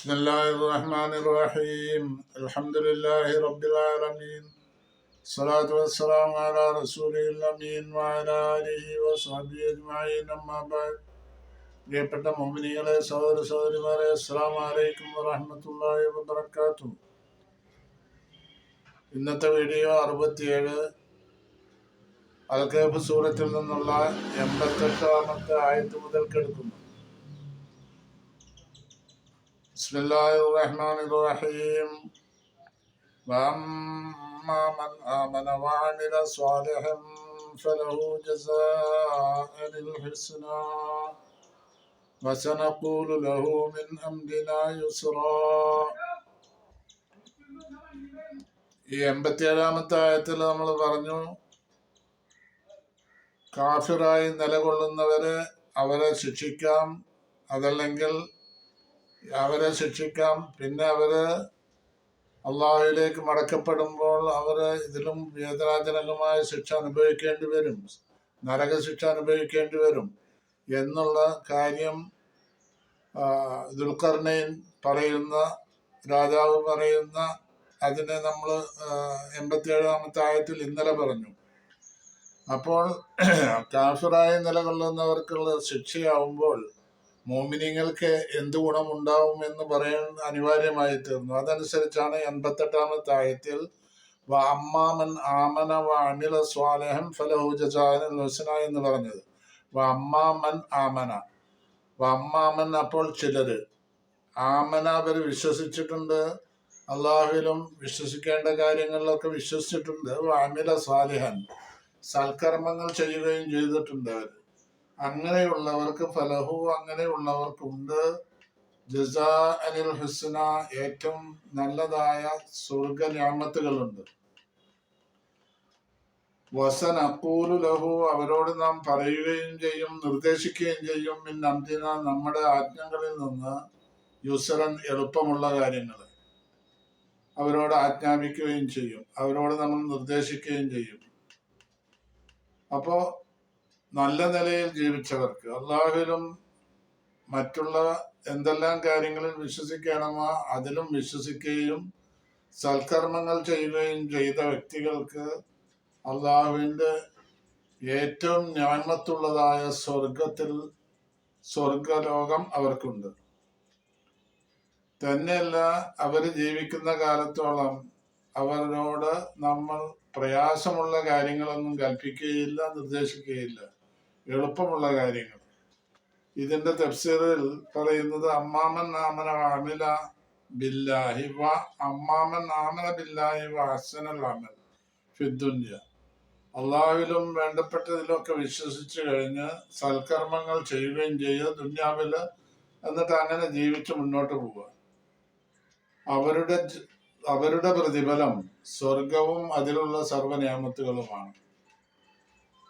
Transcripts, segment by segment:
بسم الله الرحمن الرحيم الحمد لله رب العالمين الصلاة والسلام على رسوله الأمين وعلى آله وصحبه أجمعين أما بعد പ്രിയപ്പെട്ട മോമിനികളെ സഹോദര സഹോദരിമാരെ അസ്സാം വലൈക്കും വറഹമത്തല്ലാഹി വബർക്കാത്തു ഇന്നത്തെ വീഡിയോ അറുപത്തിയേഴ് അൽക്കേബ് സൂറത്തിൽ നിന്നുള്ള എൺപത്തെട്ടാമത്തെ ആയത്ത് മുതൽക്ക് بسم الله الرحمن الرحيم وأما من آمن وعمل صالحا فله جزاء الحسنى وسنقول له من أمرنا يسرا ഈ എൺപത്തിയേഴാമത്തെ ആയത്തിൽ നമ്മൾ പറഞ്ഞു കാഫിറായി നിലകൊള്ളുന്നവരെ അവരെ ശിക്ഷിക്കാം അതല്ലെങ്കിൽ അവരെ ശിക്ഷിക്കാം. പിന്നെ അവർ അള്ളാഹുവിലേക്ക് മടക്കപ്പെടുമ്പോൾ അവർ ഇതിലും വേദനാജനകമായ ശിക്ഷ അനുഭവിക്കേണ്ടി വരും. നരക ശിക്ഷ അനുഭവിക്കേണ്ടി വരും. എന്നുള്ള കാര്യം ദുൽഖർണയിൻ പറയുന്ന രാജാവ് പറയുന്ന അതിനെ നമ്മൾ എൺപത്തിയേഴാമത്തെ ആയത്തിൽ ഇന്നലെ പറഞ്ഞു. അപ്പോൾ കാഫിറായി നിലകൊള്ളുന്നവർക്കുള്ള ശിക്ഷയാവുമ്പോൾ മോമിനിങ്ങൾക്ക് എന്ത് ഗുണമുണ്ടാവും എന്ന് പറയാൻ അനിവാര്യമായി തീർന്നു. അതനുസരിച്ചാണ് എൺപത്തെട്ടാമത്തെ ആയത്തിൽ അമ്മാമൻ ആമന വ സ്വാലഹം ഫലഹൂജാന എന്ന് പറഞ്ഞത്. വ അമ്മാമൻ ആമന. വ അമ്മാമൻ അപ്പോൾ ചിലര്. ആമന അവർ വിശ്വസിച്ചിട്ടുണ്ട്. അള്ളാഹുവിലും വിശ്വസിക്കേണ്ട കാര്യങ്ങളിലൊക്കെ വിശ്വസിച്ചിട്ടുണ്ട്. അമില സ്വാലിഹൻ. സൽക്കർമ്മങ്ങൾ ചെയ്യുകയും ചെയ്തിട്ടുണ്ട് അവർ അങ്ങനെയുള്ളവർക്ക് ഫലഹു അങ്ങനെയുള്ളവർക്കുണ്ട് ജസ അനിൽ ഹുസ്ന ഏറ്റവും നല്ലതായ സ്വർഗ വസൻ അക്കൂലു ലഹു അവരോട് നാം പറയുകയും ചെയ്യും നിർദ്ദേശിക്കുകയും ചെയ്യും. ഇൻ അന്തിന നമ്മുടെ ആജ്ഞകളിൽ നിന്ന് യുസറൻ എളുപ്പമുള്ള കാര്യങ്ങൾ അവരോട് ആജ്ഞാപിക്കുകയും ചെയ്യും. അവരോട് നമ്മൾ നിർദ്ദേശിക്കുകയും ചെയ്യും. അപ്പോ നല്ല നിലയിൽ ജീവിച്ചവർക്ക് അള്ളാഹുലും മറ്റുള്ള എന്തെല്ലാം കാര്യങ്ങളിൽ വിശ്വസിക്കണമോ അതിലും വിശ്വസിക്കുകയും സൽക്കർമ്മങ്ങൾ ചെയ്യുകയും ചെയ്ത വ്യക്തികൾക്ക് അള്ളാഹുവിന്റെ ഏറ്റവും ഞാൻമത്തുള്ളതായ സ്വർഗത്തിൽ സ്വർഗലോകം അവർക്കുണ്ട്. തന്നെയല്ല അവർ ജീവിക്കുന്ന കാലത്തോളം അവരോട് നമ്മൾ പ്രയാസമുള്ള കാര്യങ്ങളൊന്നും കൽപ്പിക്കുകയില്ല നിർദ്ദേശിക്കുകയില്ല. എളുപ്പമുള്ള കാര്യങ്ങൾ. ഇതിന്റെ തഫ്സീറിൽ പറയുന്നത് അമ്മാമൻ നാമന അമില ബില്ലാഹി വ അമ്മാമൻ നാമന ബില്ലാഹി വ ഹസനൽ അമൽ ഫിദ്ദുന്യ അള്ളാഹുവിലും വേണ്ടപ്പെട്ടതിലൊക്കെ വിശ്വസിച്ച് കഴിഞ്ഞ് സൽക്കർമ്മങ്ങൾ ചെയ്യുകയും ചെയ്യുക ദുന്യാവിൽ എന്നിട്ട് അങ്ങനെ ജീവിച്ച് മുന്നോട്ട് പോവുക. അവരുടെ അവരുടെ പ്രതിഫലം സ്വർഗവും അതിലുള്ള സർവനിയമത്തുകളുമാണ്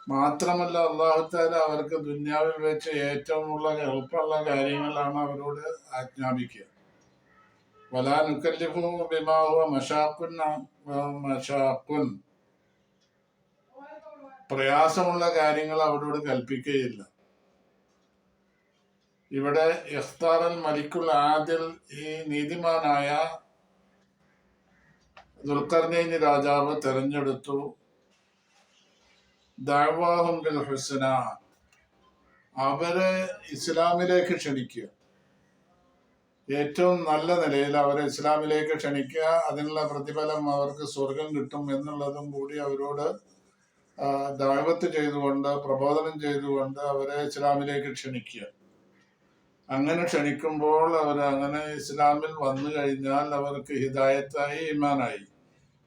മാത്രമല്ല അള്ളാഹുത്താല അവർക്ക് ദുന്യാവിൽ വെച്ച് ഏറ്റവും ഉള്ള എളുപ്പമുള്ള കാര്യങ്ങളാണ് അവരോട് ആജ്ഞാപിക്കുക. വലാനുക്കല്ലിഫു ബിമാവ മഷാക്കുൻ മഷാക്കുൻ പ്രയാസമുള്ള കാര്യങ്ങൾ അവരോട് കൽപ്പിക്കുകയില്ല. ഇവിടെ ഇഖ്താറൽ മലിക്കുൽ ആദിൽ ഈ നീതിമാനായ ദുൽഖർനൈനി രാജാവ് തെരഞ്ഞെടുത്തു. ദാവാഹും ബിൽ ഹുസന. അവരെ ഇസ്ലാമിലേക്ക് ക്ഷണിക്കുക. ഏറ്റവും നല്ല നിലയിൽ അവരെ ഇസ്ലാമിലേക്ക് ക്ഷണിക്കുക അതിനുള്ള പ്രതിഫലം അവർക്ക് സ്വർഗം കിട്ടും എന്നുള്ളതും കൂടി അവരോട് ദാവത്ത് ചെയ്തുകൊണ്ട് പ്രബോധനം ചെയ്തുകൊണ്ട് അവരെ ഇസ്ലാമിലേക്ക് ക്ഷണിക്കുക. അങ്ങനെ ക്ഷണിക്കുമ്പോൾ അവർ അങ്ങനെ ഇസ്ലാമിൽ വന്നു കഴിഞ്ഞാൽ അവർക്ക് ഹിദായത്തായി ഇമാനായി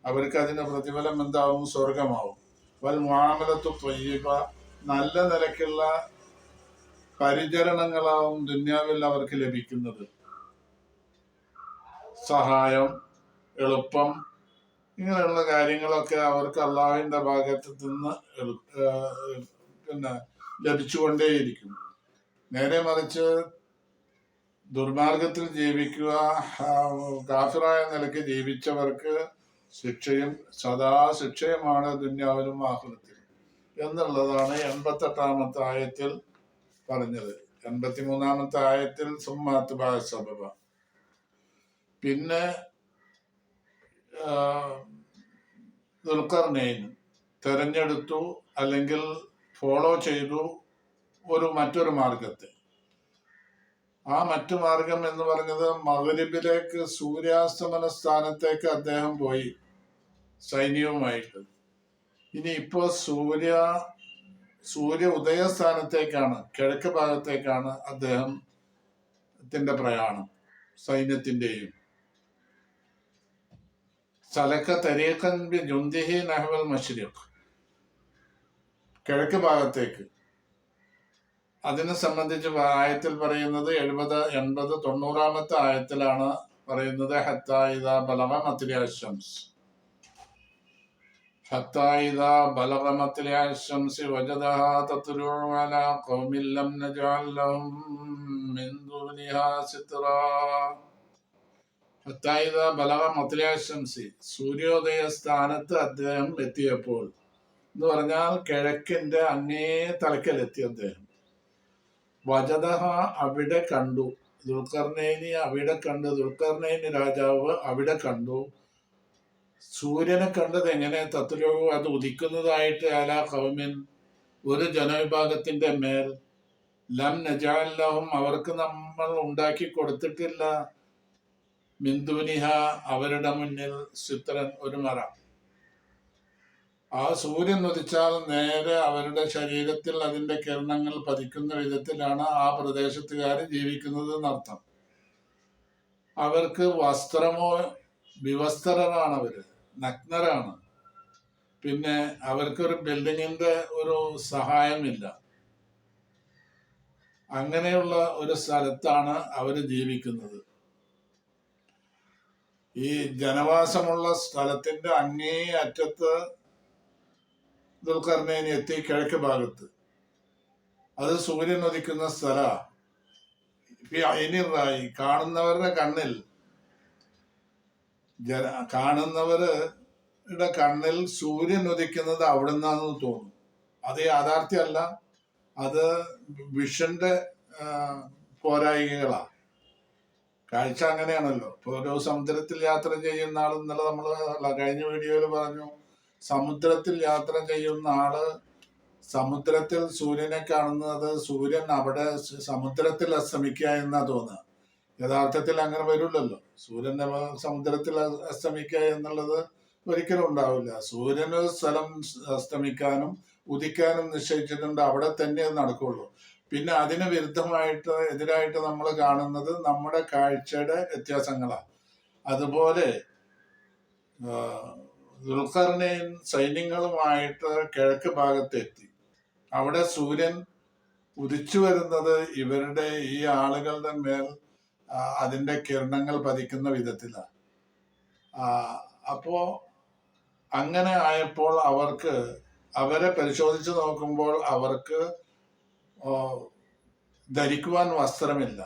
അവർക്ക് അതിന്റെ പ്രതിഫലം എന്താവും? സ്വർഗമാവും വൽ മാമലത്തു നല്ല നിലക്കുള്ള പരിചരണങ്ങളാവും ദുന്യാവിൽ അവർക്ക് ലഭിക്കുന്നത്. സഹായം എളുപ്പം ഇങ്ങനെയുള്ള കാര്യങ്ങളൊക്കെ അവർക്ക് അള്ളാഹുവിന്റെ ഭാഗത്ത് നിന്ന് പിന്നെ ലഭിച്ചുകൊണ്ടേയിരിക്കും. നേരെ മറിച്ച് ദുർമാർഗത്തിൽ ജീവിക്കുക കാഫിറായ നിലയ്ക്ക് ജീവിച്ചവർക്ക് ശിക്ഷയും സദാ ശിക്ഷയുമാണ് ദുന്യാവിലും ആഹ്ലത്തിലും. എന്നുള്ളതാണ് എൺപത്തെട്ടാമത്തെ ആയത്തിൽ പറഞ്ഞത്. എൺപത്തി മൂന്നാമത്തെ ആയത്തിൽ സുമ്മാത്ത് സഭവ പിന്നെ ദുൽഖർനെയിൻ തെരഞ്ഞെടുത്തു അല്ലെങ്കിൽ ഫോളോ ചെയ്തു ഒരു മറ്റൊരു മാർഗത്തെ. ആ മറ്റു മാർഗം എന്ന് പറഞ്ഞത് മകരിബിലേക്ക് സൂര്യാസ്തമന സ്ഥാനത്തേക്ക് അദ്ദേഹം പോയി. സൈന്യവുമായിട്ട്. ഇനി ഇപ്പോൾ സൂര്യ സൂര്യ ഉദയസ്ഥാനത്തേക്കാണ് കിഴക്ക് ഭാഗത്തേക്കാണ് അദ്ദേഹത്തിന്റെ പ്രയാണം സൈന്യത്തിന്റെയും സലക്ക തരീഖൻ ബി ജുന്തിഹി നഹവൽ മഷ്രിഖ്. കിഴക്ക് ഭാഗത്തേക്ക്. അതിനെ സംബന്ധിച്ച് ആയത്തിൽ പറയുന്നത് എഴുപത് എൺപത് തൊണ്ണൂറാമത്തെ ആയത്തിലാണ് പറയുന്നത് ഹത്തായിദ ബലവ മത്തിരിയാശംസ് حتى إذا بلغ مطلع الشمس وجدها تطلع على قوم لم نجعل لهم من دونها سترا حتى إذا بلغ مطلع الشمس സൂര്യോദയ സ്ഥാനത്ത് അദ്ദേഹം എത്തിയപ്പോൾ എന്ന് പറഞ്ഞാൽ കിഴക്കിന്റെ അങ്ങേ തലക്കലെത്തി അദ്ദേഹം വജദഹ അവിടെ കണ്ടു ദുൽഖർനൈനി അവിടെ കണ്ടു ദുൽഖർനൈനി രാജാവ് അവിടെ കണ്ടു സൂര്യനെ കണ്ടത് എങ്ങനെ? തത്വലോകം അത് ഉദിക്കുന്നതായിട്ട് അലാ കൗമിൻ ഒരു ജനവിഭാഗത്തിന്റെ മേൽ. ലം നജാലഹും അവർക്ക് നമ്മൾ ഉണ്ടാക്കി കൊടുത്തിട്ടില്ല. മിന്ദുനിഹ അവരുടെ മുന്നിൽ ചിത്രൻ ഒരു മറ. ആ സൂര്യൻ ഉദിച്ചാൽ നേരെ അവരുടെ ശരീരത്തിൽ അതിന്റെ കിരണങ്ങൾ പതിക്കുന്ന വിധത്തിലാണ് ആ പ്രദേശത്തുകാർ ജീവിക്കുന്നത് എന്നർത്ഥം. അവർക്ക് വസ്ത്രമോ വിവസ്ത്രരാണവര്. നഗ്നരാണ്. പിന്നെ അവർക്കൊരു ബിൽഡിങ്ങിന്റെ ഒരു സഹായമില്ല. അങ്ങനെയുള്ള ഒരു സ്ഥലത്താണ് അവർ ജീവിക്കുന്നത്. ഈ ജനവാസമുള്ള സ്ഥലത്തിന്റെ അങ്ങേ അറ്റത്ത് ദുൽഖർണേനി എത്തി കിഴക്ക് ഭാഗത്ത്. അത് സൂര്യൻ ഉദിക്കുന്ന സ്ഥല. ഇനി കാണുന്നവരുടെ കണ്ണിൽ ജന കാണുന്നവരുടെ കണ്ണിൽ സൂര്യൻ ഉദിക്കുന്നത് അവിടെ നിന്നാണെന്ന് തോന്നും അത് യാഥാർത്ഥ്യമല്ല. അത് വിഷന്റെ പോരായികളാണ് കാഴ്ച അങ്ങനെയാണല്ലോ. ഇപ്പൊ ഒരു സമുദ്രത്തിൽ യാത്ര ചെയ്യുന്ന ആൾ ഇന്നലെ നമ്മൾ കഴിഞ്ഞ വീഡിയോയിൽ പറഞ്ഞു. സമുദ്രത്തിൽ യാത്ര ചെയ്യുന്ന ആൾ സമുദ്രത്തിൽ സൂര്യനെ കാണുന്നത് സൂര്യൻ അവിടെ സമുദ്രത്തിൽ അസ്തമിക്കുക എന്നാ തോന്നുക. യഥാർത്ഥത്തിൽ അങ്ങനെ വരില്ലല്ലോ. സൂര്യൻ സമുദ്രത്തിൽ അസ്തമിക്കുക എന്നുള്ളത് ഒരിക്കലും ഉണ്ടാവില്ല. സൂര്യന് സ്ഥലം അസ്തമിക്കാനും ഉദിക്കാനും നിശ്ചയിച്ചിട്ടുണ്ട്. അവിടെ തന്നെ അത് നടക്കുള്ളൂ. പിന്നെ അതിന് വിരുദ്ധമായിട്ട് എതിരായിട്ട് നമ്മൾ കാണുന്നത് നമ്മുടെ കാഴ്ചയുടെ വ്യത്യാസങ്ങളാണ്. അതുപോലെ ദുൽഖറിനെയും സൈന്യങ്ങളുമായിട്ട് കിഴക്ക് ഭാഗത്തെത്തി. അവിടെ സൂര്യൻ ഉദിച്ചു വരുന്നത് ഇവരുടെ ഈ ആളുകളുടെ മേൽ അതിന്റെ കിരണങ്ങൾ പതിക്കുന്ന വിധത്തിലാണ് അപ്പോ അങ്ങനെ ആയപ്പോൾ അവർക്ക് അവരെ പരിശോധിച്ച് നോക്കുമ്പോൾ അവർക്ക് ധരിക്കുവാൻ വസ്ത്രമില്ല.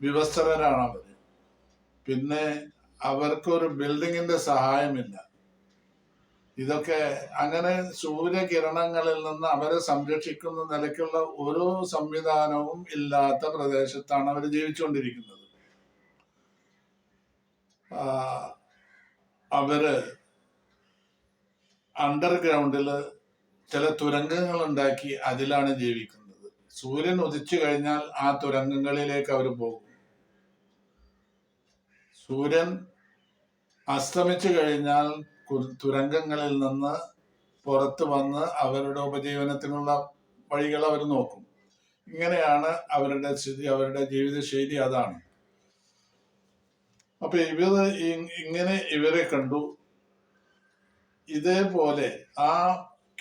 വിവസ്ത്രരാണ് അവർ പിന്നെ അവർക്കൊരു ബിൽഡിങ്ങിന്റെ സഹായമില്ല. ഇതൊക്കെ അങ്ങനെ സൂര്യകിരണങ്ങളിൽ നിന്ന് അവരെ സംരക്ഷിക്കുന്ന നിലയ്ക്കുള്ള ഒരു സംവിധാനവും ഇല്ലാത്ത പ്രദേശത്താണ് അവർ ജീവിച്ചുകൊണ്ടിരിക്കുന്നത്. അവർ അണ്ടർഗ്രൗണ്ടിൽ ചില തുരങ്കങ്ങൾ ഉണ്ടാക്കി അതിലാണ് ജീവിക്കുന്നത്. സൂര്യൻ ഉദിച്ചു കഴിഞ്ഞാൽ ആ തുരങ്കങ്ങളിലേക്ക് അവർ പോകും. സൂര്യൻ അസ്തമിച്ചു കഴിഞ്ഞാൽ തുരങ്കങ്ങളിൽ നിന്ന് പുറത്തു വന്ന് അവരുടെ ഉപജീവനത്തിനുള്ള വഴികൾ അവർ നോക്കും. ഇങ്ങനെയാണ് അവരുടെ സ്ഥിതി അവരുടെ ജീവിതശൈലി അതാണ്. അപ്പൊ ഇവർ ഇങ്ങനെ ഇവരെ കണ്ടു. ഇതേപോലെ ആ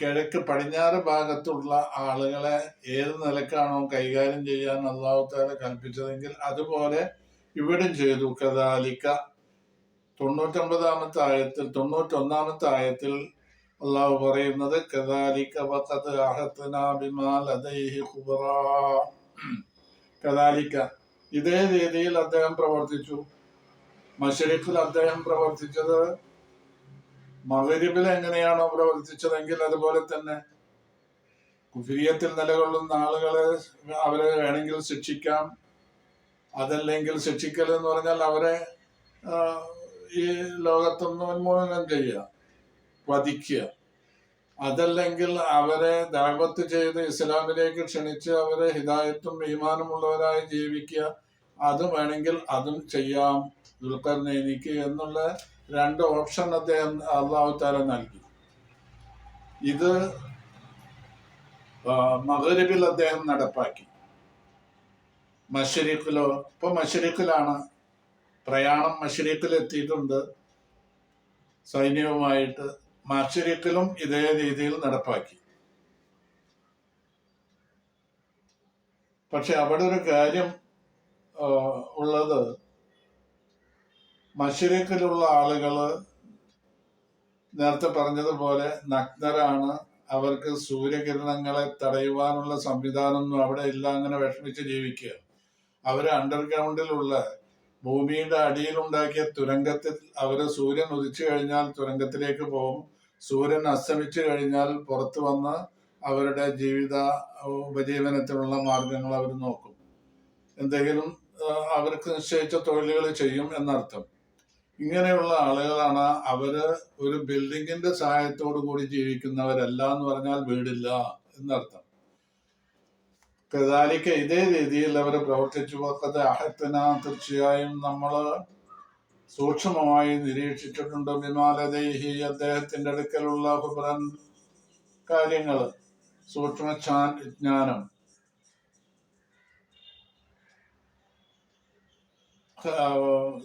കിഴക്ക് പടിഞ്ഞാറ് ഭാഗത്തുള്ള ആളുകളെ ഏത് നിലക്കാണോ കൈകാര്യം ചെയ്യാൻ അള്ളാഹുത്താല കൽപ്പിച്ചതെങ്കിൽ അതുപോലെ ഇവിടും ചെയ്തു. കഥാലിക്ക തൊണ്ണൂറ്റൊമ്പതാമത്തെ ആയത്തിൽ തൊണ്ണൂറ്റൊന്നാമത്തെ ആയത്തിൽ അള്ളാഹു പറയുന്നത് ഖുബറാ. കദാലിക. ഇതേ രീതിയിൽ അദ്ദേഹം പ്രവർത്തിച്ചു. മഷരിഫിൽ അദ്ദേഹം പ്രവർത്തിച്ചത് മകരിബിൽ എങ്ങനെയാണോ പ്രവർത്തിച്ചതെങ്കിൽ അതുപോലെ തന്നെ കുഫിരിയത്തിൽ നിലകൊള്ളുന്ന ആളുകളെ അവരെ വേണമെങ്കിൽ ശിക്ഷിക്കാം. അതല്ലെങ്കിൽ ശിക്ഷിക്കൽ എന്ന് പറഞ്ഞാൽ അവരെ ഈ ലോകത്തുനിന്ന് ഉന്മൂലനം ചെയ്യുക വധിക്കുക അതല്ലെങ്കിൽ അവരെ ദാപത്ത് ചെയ്ത് ഇസ്ലാമിലേക്ക് ക്ഷണിച്ച് അവരെ ഹിദായത്തും ഈമാനുമുള്ളവരായി ജീവിക്കുക. അത് വേണമെങ്കിൽ അതും ചെയ്യാം. ദുൽഖർനൈനിക്ക് എന്നുള്ള രണ്ട് ഓപ്ഷൻ അദ്ദേഹം അള്ളാഹു താല നൽകി. ഇത് മകരബിൽ അദ്ദേഹം നടപ്പാക്കി. മഷരീഖിലോ ഇപ്പൊ മഷരീഖിലാണ് പ്രയാണം മഷരീഖിൽ എത്തിയിട്ടുണ്ട് സൈന്യവുമായിട്ട് മഷരീഖിലും ഇതേ രീതിയിൽ നടപ്പാക്കി. പക്ഷെ അവിടെ ഒരു കാര്യം ഉള്ളത്. മഷരീഖിലുള്ള ആളുകൾ നേരത്തെ പറഞ്ഞതുപോലെ നഗ്നരാണ്. അവർക്ക് സൂര്യകിരണങ്ങളെ തടയുവാനുള്ള സംവിധാനമൊന്നും അവിടെ ഇല്ല. അങ്ങനെ വിഷമിച്ച് ജീവിക്കുക. അവർ അണ്ടർഗ്രൗണ്ടിലുള്ള ഭൂമിയുടെ അടിയിലുണ്ടാക്കിയ തുരങ്കത്തിൽ അവർ സൂര്യൻ ഉദിച്ചു കഴിഞ്ഞാൽ തുരങ്കത്തിലേക്ക് പോകും. സൂര്യൻ അസ്തമിച്ചു കഴിഞ്ഞാൽ പുറത്തു വന്ന് അവരുടെ ജീവിത ഉപജീവനത്തിനുള്ള മാർഗങ്ങൾ അവർ നോക്കും. എന്തെങ്കിലും അവർക്ക് നിശ്ചയിച്ച തൊഴിലുകൾ ചെയ്യും എന്നർത്ഥം. ഇങ്ങനെയുള്ള ആളുകളാണ് അവർ ഒരു ബിൽഡിങ്ങിന്റെ സഹായത്തോടു കൂടി ജീവിക്കുന്നവരല്ല എന്ന് പറഞ്ഞാൽ വീടില്ല എന്നർത്ഥം. കദാലിക്ക ഇതേ രീതിയിൽ അവർ പ്രവർത്തിച്ചു വക്കത്ത് അഹത്തന തീർച്ചയായും നമ്മൾ സൂക്ഷ്മമായി നിരീക്ഷിച്ചിട്ടുണ്ട്. വിമാലദേഹി അദ്ദേഹത്തിന്റെ അടുക്കലുള്ള ഹുബ്രൻ കാര്യങ്ങൾ സൂക്ഷ്മ ജ്ഞാ- ജ്ഞാനം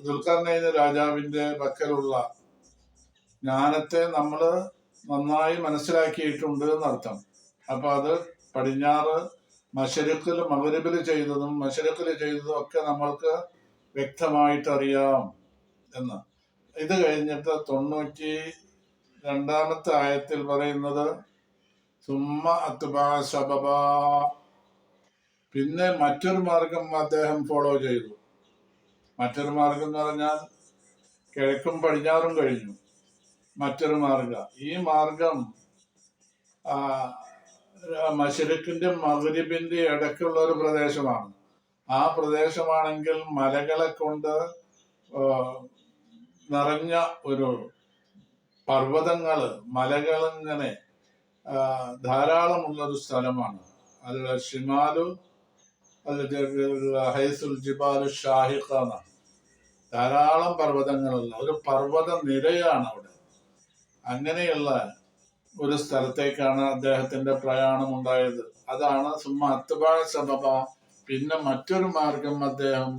ദുൽഖർനൈന് രാജാവിന്റെ പക്കലുള്ള ജ്ഞാനത്തെ നമ്മൾ നന്നായി മനസ്സിലാക്കിയിട്ടുണ്ട് എന്നർത്ഥം. അപ്പൊ അത് പടിഞ്ഞാറ് മഷരക്കിൽ മകരബിൽ ചെയ്തതും മഷരക്കിൽ ചെയ്തതും ഒക്കെ നമ്മൾക്ക് വ്യക്തമായിട്ട് അറിയാം എന്ന്. ഇത് കഴിഞ്ഞിട്ട് തൊണ്ണൂറ്റി രണ്ടാമത്തെ ആയത്തിൽ പറയുന്നത് സുമ്മ അത്ബാ പിന്നെ മറ്റൊരു മാർഗം അദ്ദേഹം ഫോളോ ചെയ്തു. മറ്റൊരു മാർഗം എന്ന് പറഞ്ഞാൽ കിഴക്കും പടിഞ്ഞാറും കഴിഞ്ഞു. മറ്റൊരു മാർഗം. ഈ മാർഗം മഷരിക്കിന്റെ മകരിബിന്റെ ഇടയ്ക്കുള്ള ഒരു പ്രദേശമാണ്. ആ പ്രദേശമാണെങ്കിൽ മലകളെ കൊണ്ട് നിറഞ്ഞ ഒരു പർവതങ്ങൾ മലകളിങ്ങനെ ധാരാളമുള്ള ഒരു സ്ഥലമാണ്. അത് ഷിമാലു ഹൈസുൽ ജിബാലു ഷാഹിഖ എന്നാണ്. ധാരാളം പർവതങ്ങളുള്ള ഒരു പർവത നിരയാണ് അവിടെ. അങ്ങനെയുള്ള ഒരു സ്ഥലത്തേക്കാണ് അദ്ദേഹത്തിന്റെ പ്രയാണം ഉണ്ടായത്. അതാണ് സുമ അത്തുബാഴ സബബ. പിന്നെ മറ്റൊരു മാർഗം അദ്ദേഹം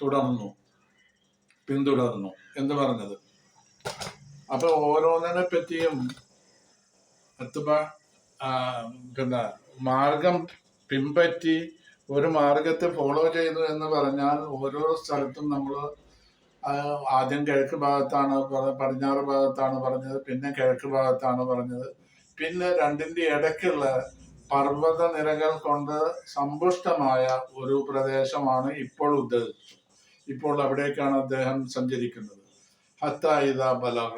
തുടർന്നു പിന്തുടർന്നു എന്ന് പറഞ്ഞത്. അപ്പൊ ഓരോന്നിനെ പറ്റിയും അത്തുബ പിന്നെ മാർഗം പിൻപറ്റി ഒരു മാർഗത്തെ ഫോളോ ചെയ്തു എന്ന് പറഞ്ഞാൽ ഓരോ സ്ഥലത്തും നമ്മൾ ആദ്യം കിഴക്ക് ഭാഗത്താണ് പടിഞ്ഞാറ് ഭാഗത്താണ് പറഞ്ഞത് പിന്നെ കിഴക്ക് ഭാഗത്താണ് പറഞ്ഞത്. പിന്നെ രണ്ടിന്റെ ഇടയ്ക്കുള്ള പർവത നിരകൾ കൊണ്ട് സമ്പുഷ്ടമായ ഒരു പ്രദേശമാണ് ഇപ്പോൾ ഉദ്ദേശിച്ചത്. ഇപ്പോൾ അവിടേക്കാണ് അദ്ദേഹം സഞ്ചരിക്കുന്നത്. ഹത്തായിദ ബലഹ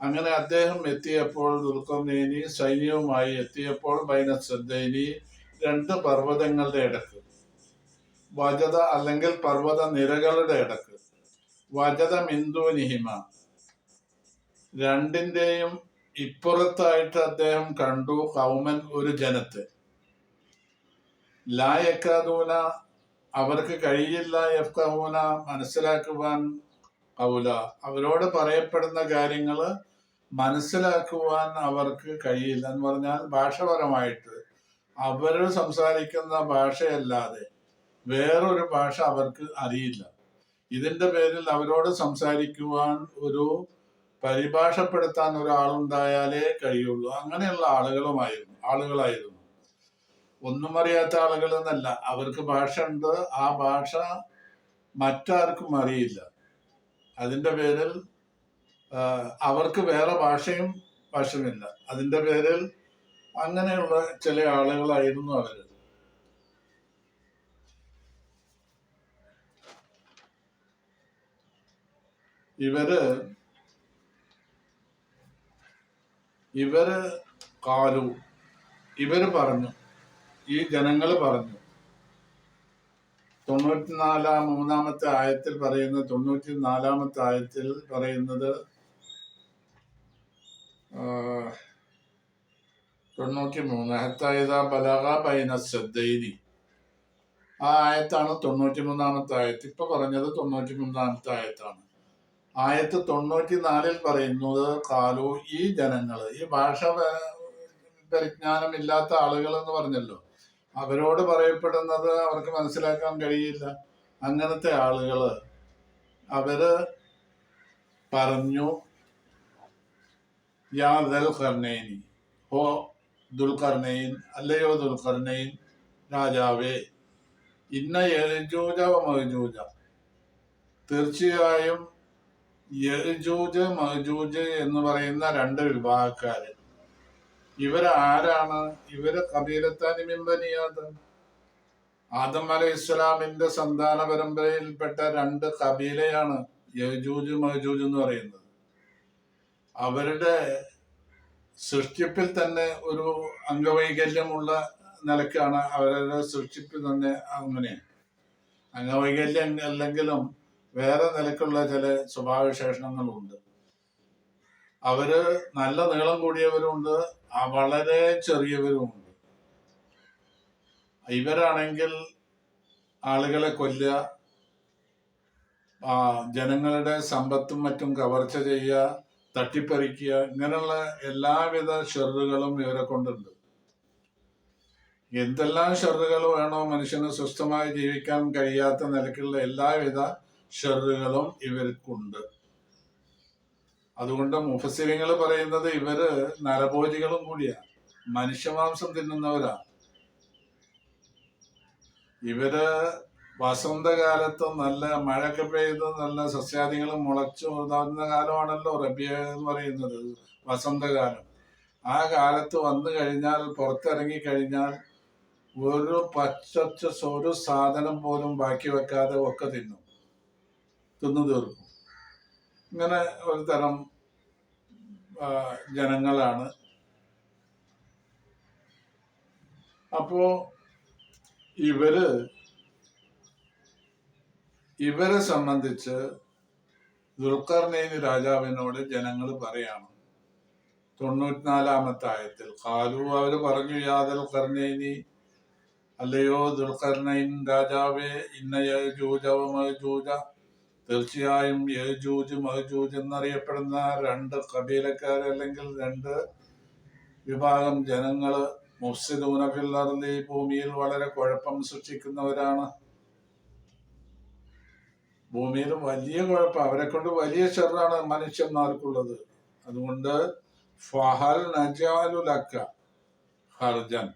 അങ്ങനെ അദ്ദേഹം എത്തിയപ്പോൾ ദുൽഖർനേനി സൈന്യവുമായി എത്തിയപ്പോൾ ബൈനസദ്ദൈനി രണ്ട് പർവതങ്ങളുടെ ഇടയ്ക്ക് വജത അല്ലെങ്കിൽ പർവത നിരകളുടെ ഇടയ്ക്ക് വജത മിന്ദുനിഹിമ രണ്ടിന്റെയും ഇപ്പുറത്തായിട്ട് അദ്ദേഹം കണ്ടു കൗമൻ ഒരു ജനത്തെ. ലായക്കാതൂന അവർക്ക് കഴിയില്ല യഫ്കഹൂന മനസ്സിലാക്കുവാൻ കൗല അവരോട് പറയപ്പെടുന്ന കാര്യങ്ങൾ മനസ്സിലാക്കുവാൻ അവർക്ക് കഴിയില്ല എന്ന് പറഞ്ഞാൽ ഭാഷപരമായിട്ട് അവർ സംസാരിക്കുന്ന ഭാഷയല്ലാതെ വേറൊരു ഭാഷ അവർക്ക് അറിയില്ല. ഇതിന്റെ പേരിൽ അവരോട് സംസാരിക്കുവാൻ ഒരു പരിഭാഷപ്പെടുത്താൻ ഒരാളുണ്ടായാലേ കഴിയുള്ളൂ. അങ്ങനെയുള്ള ആളുകളുമായിരുന്നു ആളുകളായിരുന്നു. ഒന്നും അറിയാത്ത ആളുകൾ എന്നല്ല. അവർക്ക് ഭാഷ ഉണ്ട് ആ ഭാഷ മറ്റാർക്കും അറിയില്ല. അതിന്റെ പേരിൽ അവർക്ക് വേറെ ഭാഷയും വശമില്ല അതിന്റെ പേരിൽ അങ്ങനെയുള്ള ചില ആളുകളായിരുന്നു അവർ. ഇവർ ഇവർ കാലു. ഇവർ പറഞ്ഞു. ഈ ജനങ്ങൾ പറഞ്ഞു. തൊണ്ണൂറ്റിനാലാം മൂന്നാമത്തെ ആയത്തിൽ പറയുന്ന തൊണ്ണൂറ്റി നാലാമത്തെ ആയത്തിൽ പറയുന്നത് തൊണ്ണൂറ്റി മൂന്ന് ഹത്തായുധ ബലക ബൈന ശ്രദ്ധയിരി ആ ആയത്താണ് തൊണ്ണൂറ്റി മൂന്നാമത്തെ ആയത്ത്. ഇപ്പൊ പറഞ്ഞത് തൊണ്ണൂറ്റി മൂന്നാമത്തെ ആയത്താണ്. ആയത്ത് തൊണ്ണൂറ്റി നാലിൽ പറയുന്നത് കാലു ഈ ജനങ്ങൾ ഈ ഭാഷ പരിജ്ഞാനം പരിജ്ഞാനമില്ലാത്ത ആളുകൾ എന്ന് പറഞ്ഞല്ലോ. അവരോട് പറയപ്പെടുന്നത് അവർക്ക് മനസ്സിലാക്കാൻ കഴിയില്ല. അങ്ങനത്തെ ആളുകൾ അവർ പറഞ്ഞു യാ ഹോ ദുൽഖർണയിൻ അല്ലയോ ദുൽഖർണയിൻ രാജാവേ ഇന്ന യജൂജ മഹജൂജ. തീർച്ചയായും യജൂജ് മഹജൂജ് എന്ന് പറയുന്ന രണ്ട് വിഭാഗക്കാര്. ഇവരാരാണ് ഇവർ കബീലത്താനി മിമ്പനിയാത് ആദം. അലൈഹി ഇസ്ലാമിന്റെ സന്താന പരമ്പരയിൽപ്പെട്ട രണ്ട് കബീലയാണ് യജൂജ് മഹജൂജ് എന്ന് പറയുന്നത്. അവരുടെ സൃഷ്ടിപ്പിൽ തന്നെ ഒരു അംഗവൈകല്യമുള്ള നിലക്കാണ് അവരുടെ സൃഷ്ടിപ്പിൽ തന്നെ അങ്ങനെ അംഗവൈകല്യം അല്ലെങ്കിലും വേറെ നിലക്കുള്ള ചില സ്വഭാവവിശേഷണങ്ങളുണ്ട്. അവർ നല്ല നീളം കൂടിയവരുണ്ട് വളരെ ചെറിയവരുമുണ്ട്. ഇവരാണെങ്കിൽ ആളുകളെ കൊല്ലുക ജനങ്ങളുടെ സമ്പത്തും മറ്റും കവർച്ച ചെയ്യുക തട്ടിപ്പറിക്കുക ഇങ്ങനെയുള്ള എല്ലാവിധ ഷെറുകളും ഇവരെ കൊണ്ടുണ്ട്. എന്തെല്ലാം ഷെറുകൾ വേണോ മനുഷ്യന് സ്വസ്ഥമായി ജീവിക്കാൻ കഴിയാത്ത നിലക്കുള്ള എല്ലാവിധ ഷെറുകളും ഇവർക്കുണ്ട്. അതുകൊണ്ട് മുഫസിലിങ്ങൾ പറയുന്നത് ഇവർ നരഭോജികളും കൂടിയാണ്. മനുഷ്യമാംസം തിന്നുന്നവരാ ഇവർ വസന്തകാലത്ത് നല്ല മഴയൊക്കെ പെയ്ത് നല്ല സസ്യാദികൾ മുളച്ചു ഇതാകുന്ന കാലമാണല്ലോ റബിയ എന്ന് പറയുന്നത് വസന്തകാലം. ആ കാലത്ത് വന്നു കഴിഞ്ഞാൽ പുറത്തിറങ്ങി കഴിഞ്ഞാൽ ഒരു പച്ചച്ച ഒരു സാധനം പോലും ബാക്കി വെക്കാതെ ഒക്കെ തിന്നും. തിന്നു തീർക്കും ഇങ്ങനെ ഒരു തരം ജനങ്ങളാണ്. അപ്പോ ഇവർ ഇവരെ സംബന്ധിച്ച് ദുൽഖർനൈൻ രാജാവിനോട് ജനങ്ങൾ പറയാണ്. തൊണ്ണൂറ്റിനാലാമത്തെ ആയത്തിൽ കാലു അവർ പറഞ്ഞു യാദൽ കർണൈനി അല്ലയോ ദുൽഖർനൈൻ രാജാവേ ഇന്നയ ജൂജവ മജൂജ തീർച്ചയായും യജൂജ് മഹജൂജ് എന്നറിയപ്പെടുന്ന രണ്ട് കബീലക്കാർ അല്ലെങ്കിൽ രണ്ട് വിഭാഗം ജനങ്ങൾ ഈ ഭൂമിയിൽ വളരെ കുഴപ്പം സൃഷ്ടിക്കുന്നവരാണ്. ഭൂമിയിൽ വലിയ കുഴപ്പം അവരെ കൊണ്ട് വലിയ ചെറാണ് മനുഷ്യന്മാർക്കുള്ളത്. അതുകൊണ്ട് ഫഹൽ നജാലുലക്ക ഹർജൻ.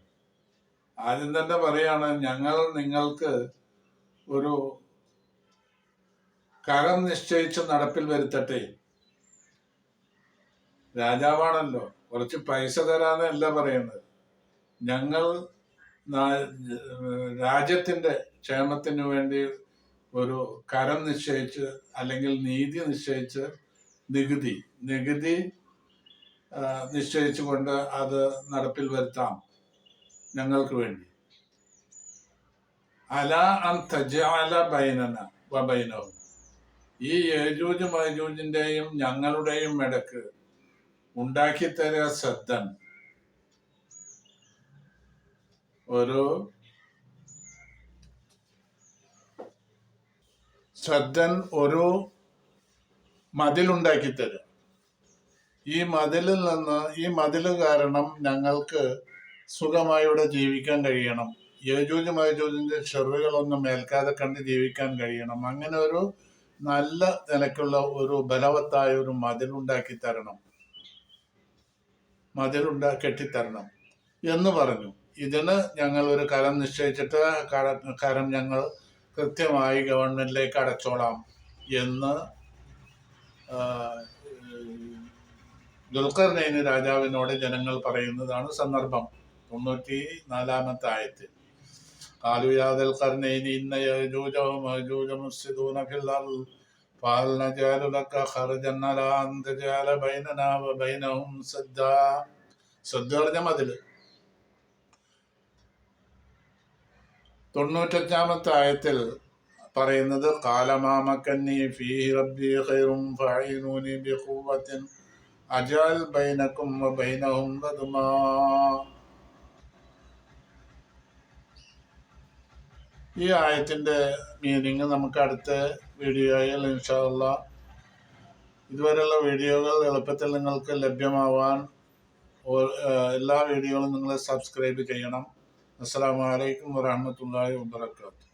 ആദ്യം തന്നെ പറയാണ് ഞങ്ങൾ നിങ്ങൾക്ക് ഒരു കരം നിശ്ചയിച്ച് നടപ്പിൽ വരുത്തട്ടെ. രാജാവാണല്ലോ. കുറച്ച് പൈസ തരാന്നല്ല പറയുന്നത്. ഞങ്ങൾ രാജ്യത്തിന്റെ ക്ഷേമത്തിന് വേണ്ടി ഒരു കരം നിശ്ചയിച്ച് അല്ലെങ്കിൽ നീതി നിശ്ചയിച്ച് നികുതി നികുതി നിശ്ചയിച്ചു നിശ്ചയിച്ചുകൊണ്ട് അത് നടപ്പിൽ വരുത്താം ഞങ്ങൾക്ക് വേണ്ടി. അല അൻ അല ബൈനന വബൈനവും ഈ യേജൂജ് മൈജൂജിന്റെയും ഞങ്ങളുടെയും ഇടയ്ക്ക് തരാ ശ്രദ്ധൻ. ഒരു ശ്രദ്ധൻ ഒരു മതിലുണ്ടാക്കി തരും. ഈ മതിലിൽ നിന്ന് ഈ മതിൽ കാരണം ഞങ്ങൾക്ക് സുഖമായി ഇവിടെ ജീവിക്കാൻ കഴിയണം. യജൂജ് മജൂജിന്റെ ഷെറുകളൊന്നും മേൽക്കാതെ കണ്ട് ജീവിക്കാൻ കഴിയണം. അങ്ങനെ ഒരു നല്ല നിലക്കുള്ള ഒരു ബലവത്തായ ഒരു മതിലുണ്ടാക്കി തരണം. മതിലുണ്ടാ കെട്ടിത്തരണം. എന്ന് പറഞ്ഞു. ഇതിന് ഞങ്ങൾ ഒരു കരം നിശ്ചയിച്ചിട്ട് കര- ഞങ്ങൾ കൃത്യമായി ഗവൺമെന്റിലേക്ക് അടച്ചോളാം എന്ന് ദുൽഖർ ദുൽഖർനൈന് രാജാവിനോട് ജനങ്ങൾ പറയുന്നതാണ് സന്ദർഭം. തൊണ്ണൂറ്റി നാലാമത്തെ ആയത്തിൽ. قالوا يا ذا القرنين إن يأجوج ومأجوج مفسدون في الأرض فهل نجعل لك خرجا على أن تجعل بيننا وبينهم سدا സദ് പറഞ്ഞ മതില് തൊണ്ണൂറ്റഞ്ചാമത്തെ ആയത്തിൽ പറയുന്നത് കാലമാമക്കന്നി ഫീഹി റബ്ബി ഖൈറും ഫഅീനൂനി ബിഖുവ്വത്തിൻ അജാൽ ബൈനക്കും വബൈനഹും റദ്മാ ഈ ആയത്തിന്റെ മീനിങ് നമുക്ക് അടുത്ത വീഡിയോയിൽ ഇൻഷാല്ല ഇതുവരെയുള്ള വീഡിയോകൾ എളുപ്പത്തിൽ നിങ്ങൾക്ക് ലഭ്യമാവാൻ എല്ലാ വീഡിയോകളും നിങ്ങൾ സബ്സ്ക്രൈബ് ചെയ്യണം. അസ്സാം വലൈക്കും വാഹമത്തല്ലാഹി വാബർക്കാത്തു